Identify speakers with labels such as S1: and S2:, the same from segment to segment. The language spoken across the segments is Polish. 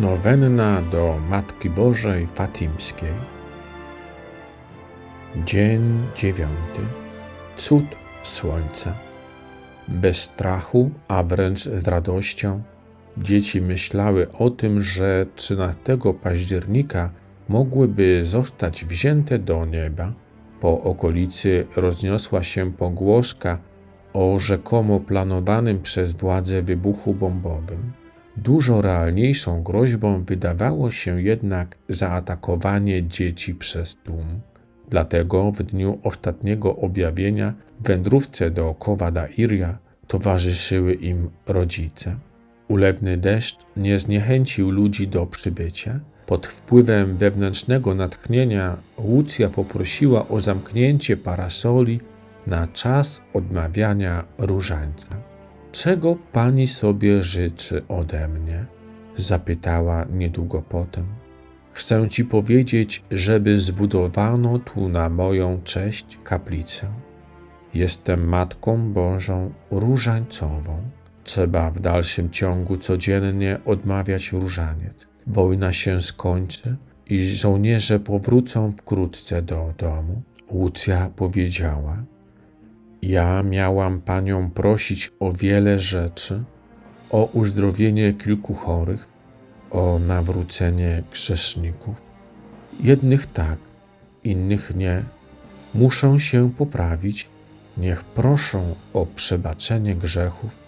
S1: Nowenna do Matki Bożej Fatimskiej. Dzień dziewiąty. Cud słońca. Bez strachu, a wręcz z radością, dzieci myślały o tym, że 13 października mogłyby zostać wzięte do nieba. Po okolicy rozniosła się pogłoska o rzekomo planowanym przez władze wybuchu bombowym. Dużo realniejszą groźbą wydawało się jednak zaatakowanie dzieci przez tłum. Dlatego w dniu ostatniego objawienia w wędrówce do Kowada-Iria towarzyszyły im rodzice. Ulewny deszcz nie zniechęcił ludzi do przybycia. Pod wpływem wewnętrznego natchnienia Łucja poprosiła o zamknięcie parasoli na czas odmawiania różańca. Czego pani sobie życzy ode mnie? zapytała niedługo potem. Chcę ci powiedzieć, żeby zbudowano tu na moją cześć kaplicę. Jestem Matką Bożą różańcową. Trzeba w dalszym ciągu codziennie odmawiać różaniec. Wojna się skończy i żołnierze powrócą wkrótce do domu. Łucja powiedziała: ja miałam panią prosić o wiele rzeczy, o uzdrowienie kilku chorych, o nawrócenie grzeszników. Jednych tak, innych nie. Muszą się poprawić, niech proszą o przebaczenie grzechów,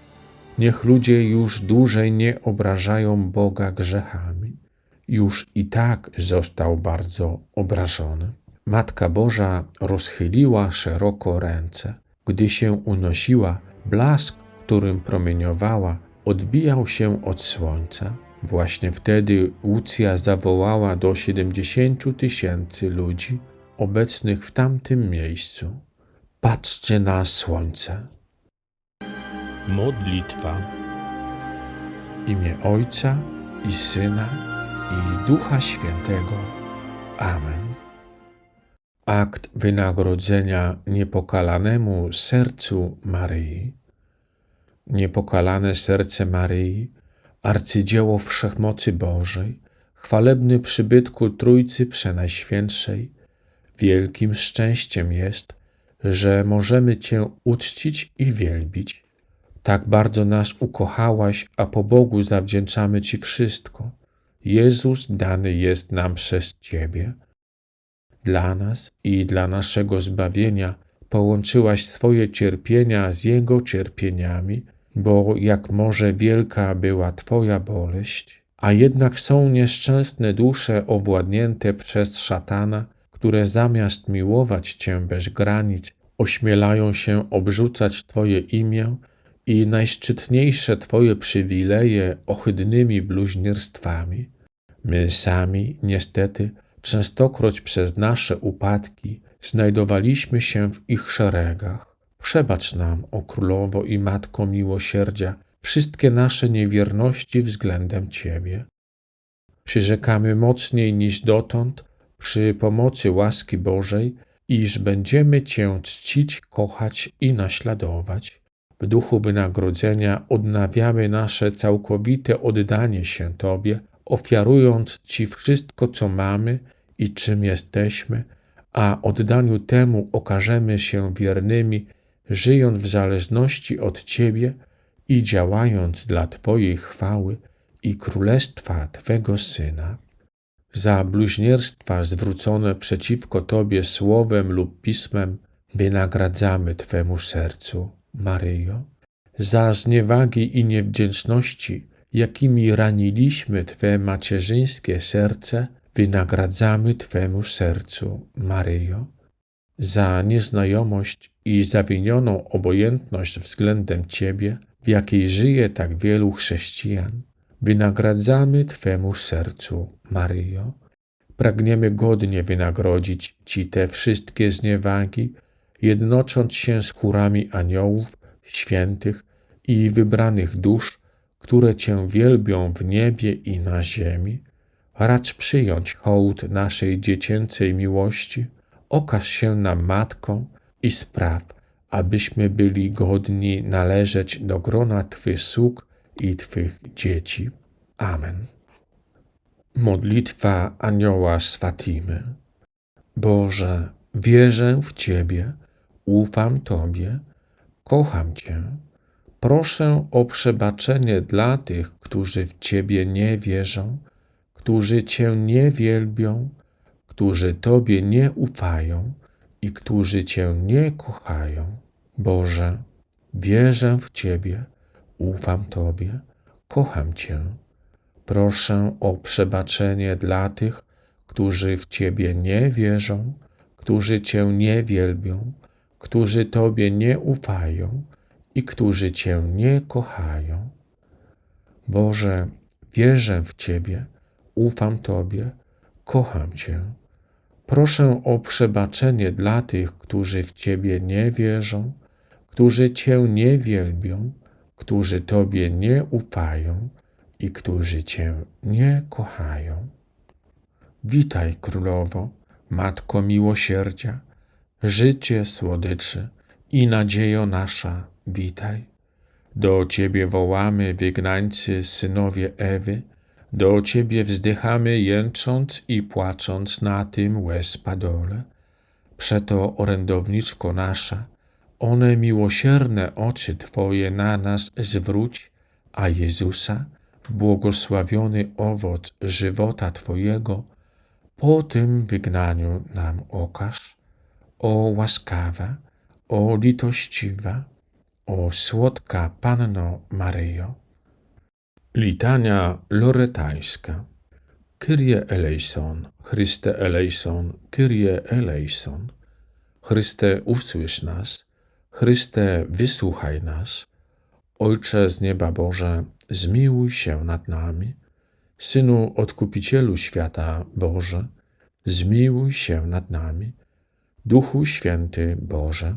S1: niech ludzie już dłużej nie obrażają Boga grzechami. Już i tak został bardzo obrażony. Matka Boża rozchyliła szeroko ręce. Gdy się unosiła, blask, którym promieniowała, odbijał się od słońca. Właśnie wtedy Łucja zawołała do siedemdziesięciu tysięcy ludzi obecnych w tamtym miejscu: Patrzcie na słońce.
S2: Modlitwa.
S1: Imię Ojca i Syna i Ducha Świętego. Amen. Akt wynagrodzenia niepokalanemu sercu Maryi. Niepokalane serce Maryi, arcydzieło wszechmocy Bożej, chwalebny przybytku Trójcy Przenajświętszej, wielkim szczęściem jest, że możemy Cię uczcić i wielbić. Tak bardzo nas ukochałaś, a po Bogu zawdzięczamy Ci wszystko. Jezus dany jest nam przez Ciebie dla nas i dla naszego zbawienia połączyłaś swoje cierpienia z Jego cierpieniami, bo jak może wielka była Twoja boleść, a jednak są nieszczęsne dusze owładnięte przez szatana, które zamiast miłować Cię bez granic, ośmielają się obrzucać Twoje imię i najszczytniejsze Twoje przywileje ohydnymi bluźnierstwami. My sami, niestety, Częstokroć przez nasze upadki znajdowaliśmy się w ich szeregach. Przebacz nam, o Królowo i Matko Miłosierdzia, wszystkie nasze niewierności względem Ciebie. Przyrzekamy mocniej niż dotąd, przy pomocy łaski Bożej, iż będziemy Cię czcić, kochać i naśladować. W duchu wynagrodzenia odnawiamy nasze całkowite oddanie się Tobie, ofiarując Ci wszystko, co mamy i czym jesteśmy, a oddaniu temu okażemy się wiernymi, żyjąc w zależności od Ciebie i działając dla Twojej chwały i królestwa Twego Syna. Za bluźnierstwa zwrócone przeciwko Tobie słowem lub pismem wynagradzamy Twemu sercu, Maryjo. Za zniewagi i niewdzięczności, jakimi raniliśmy Twe macierzyńskie serce, wynagradzamy Twemu sercu, Maryjo, za nieznajomość i zawinioną obojętność względem Ciebie, w jakiej żyje tak wielu chrześcijan. Wynagradzamy Twemu sercu, Maryjo. Pragniemy godnie wynagrodzić Ci te wszystkie zniewagi, jednocząc się z chórami aniołów, świętych i wybranych dusz, które Cię wielbią w niebie i na ziemi racz przyjąć hołd naszej dziecięcej miłości, okaż się nam matką i spraw, abyśmy byli godni należeć do grona Twych sług i Twych dzieci. Amen. Modlitwa anioła z. Boże, wierzę w Ciebie, ufam Tobie, kocham Cię. Proszę o przebaczenie dla tych, którzy w Ciebie nie wierzą, którzy Cię nie wielbią, którzy Tobie nie ufają i którzy Cię nie kochają. Boże, wierzę w Ciebie, ufam Tobie, kocham Cię. Proszę o przebaczenie dla tych, którzy w Ciebie nie wierzą, którzy Cię nie wielbią, którzy Tobie nie ufają i którzy Cię nie kochają. Boże, wierzę w Ciebie, ufam Tobie, kocham Cię. Proszę o przebaczenie dla tych, którzy w Ciebie nie wierzą, którzy Cię nie wielbią, którzy Tobie nie ufają i którzy Cię nie kochają. Witaj, Królowo, Matko miłosierdzia, życie słodyczy i nadziejo nasza, witaj. Do Ciebie wołamy, wygnańcy, synowie Ewy, do Ciebie wzdychamy, jęcząc i płacząc na tym łez padole. Przeto, orędowniczko nasza, one miłosierne oczy Twoje na nas zwróć, a Jezusa, błogosławiony owoc żywota Twojego, po tym wygnaniu nam okaż, o łaskawa, o litościwa, o słodka Panno Maryjo. Litania loretańska Kyrie eleison, Chryste eleison, Kyrie eleison. Chryste usłysz nas, Chryste wysłuchaj nas. Ojcze z nieba Boże, zmiłuj się nad nami. Synu Odkupicielu świata Boże, zmiłuj się nad nami. Duchu Święty Boże,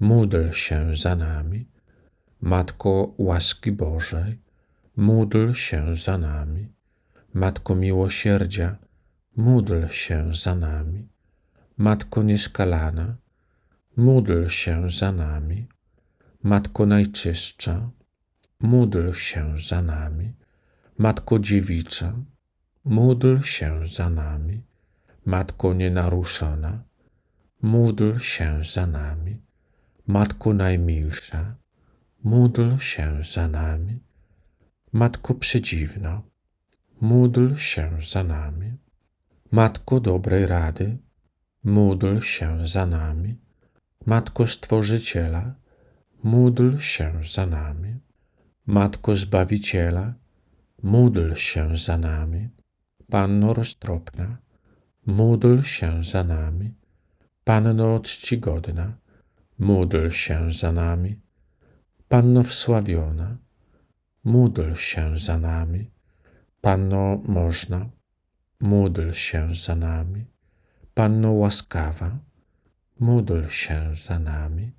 S1: módl się za nami. Matko łaski Bożej, módl się za nami. Matko miłosierdzia, módl się za nami. Matko nieskalana, módl się za nami. Matko najczystsza, módl się za nami. Matko dziewicza, módl się za nami. Matko nienaruszona, módl się za nami. Matko najmilsza, módl się za nami. Matko przedziwna, módl się za nami. Matko dobrej rady, módl się za nami. Matko Stworzyciela, módl się za nami. Matko Zbawiciela, módl się za nami. Panno roztropna, módl się za nami. Panno czcigodna, módl się za nami. Panno wsławiona, módl się za nami. Panno można, módl się za nami. Panno łaskawa, módl się za nami.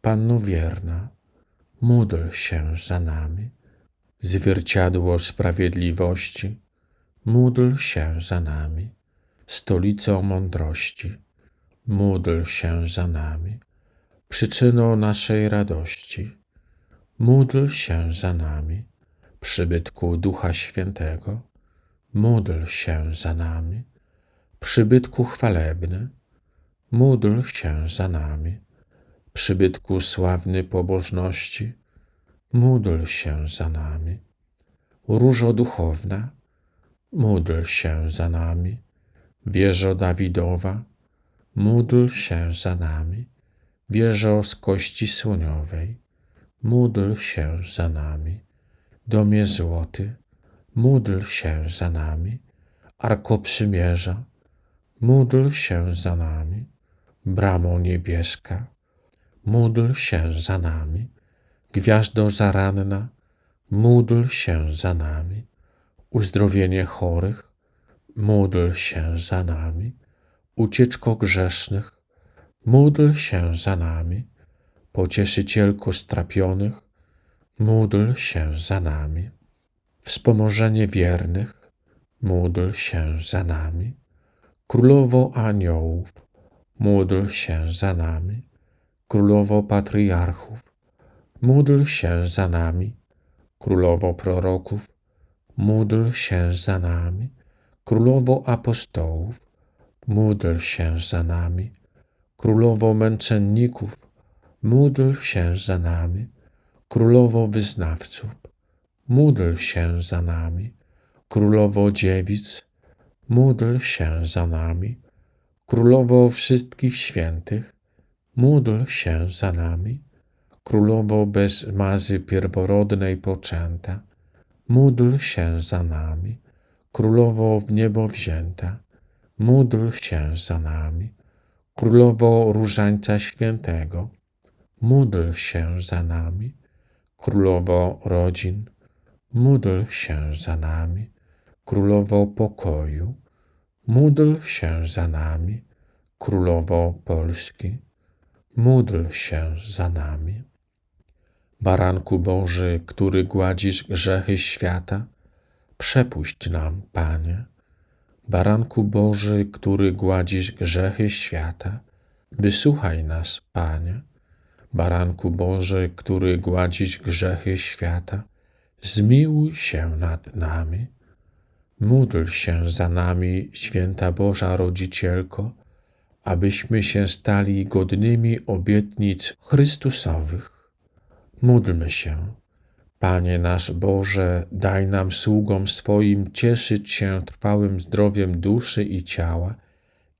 S1: Panno wierna, módl się za nami. Zwierciadło sprawiedliwości, módl się za nami. Stolicą mądrości, módl się za nami. Przyczyną naszej radości, módl się za nami. Przybytku Ducha Świętego, módl się za nami. Przybytku chwalebny, módl się za nami przybytku sławny pobożności, módl się za nami. Różo duchowna, módl się za nami. Wieżo Dawidowa, módl się za nami. Wieżo z kości słoniowej, módl się za nami. Domie złoty, módl się za nami. Arko przymierza, módl się za nami. Bramo niebieska, módl się za nami. Gwiazdo zaranna, módl się za nami. Uzdrowienie chorych, módl się za nami. Ucieczko grzesznych, módl się za nami. Pocieszycielko strapionych, módl się za nami. Wspomożenie wiernych, módl się za nami. Królowo aniołów, módl się za nami. Królowo patriarchów, módl się za nami. Królowo proroków, módl się za nami. Królowo apostołów, módl się za nami. Królowo męczenników, módl się za nami. Królowo wyznawców, módl się za nami. Królowo dziewic, módl się za nami. Królowo wszystkich świętych, módl się za nami. Królowo bez mazy pierworodnej poczęta, módl się za nami. Królowo w niebo wzięta, módl się za nami. Królowo Różańca Świętego, módl się za nami. Królowo rodzin, módl się za nami. Królowo pokoju, módl się za nami. Królowo Polski, módl się za nami. Baranku Boży, który gładzisz grzechy świata, przepuść nam, Panie. Baranku Boży, który gładzisz grzechy świata, wysłuchaj nas, Panie. Baranku Boży, który gładzisz grzechy świata, zmiłuj się nad nami. Módl się za nami, święta Boża Rodzicielko, abyśmy się stali godnymi obietnic Chrystusowych. Módlmy się. Panie nasz Boże, daj nam sługom swoim cieszyć się trwałym zdrowiem duszy i ciała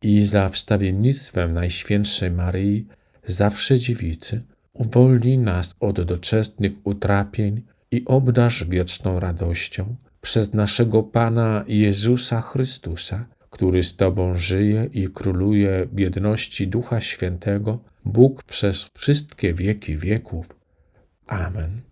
S1: i za wstawiennictwem Najświętszej Maryi, zawsze dziewicy, uwolnij nas od doczesnych utrapień i obdarz wieczną radością przez naszego Pana Jezusa Chrystusa, który z Tobą żyje i króluje w jedności Ducha Świętego, Bóg przez wszystkie wieki wieków. Amen.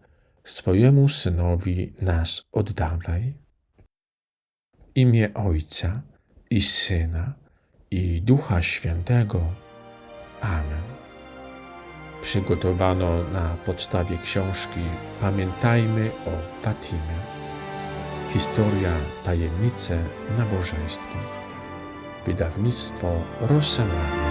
S1: swojemu Synowi nas oddawaj. Imię Ojca i Syna i Ducha Świętego. Amen. Przygotowano na podstawie książki Pamiętajmy o Fatimie. Historia, tajemnice nabożeństwa. Wydawnictwo Rosemaria.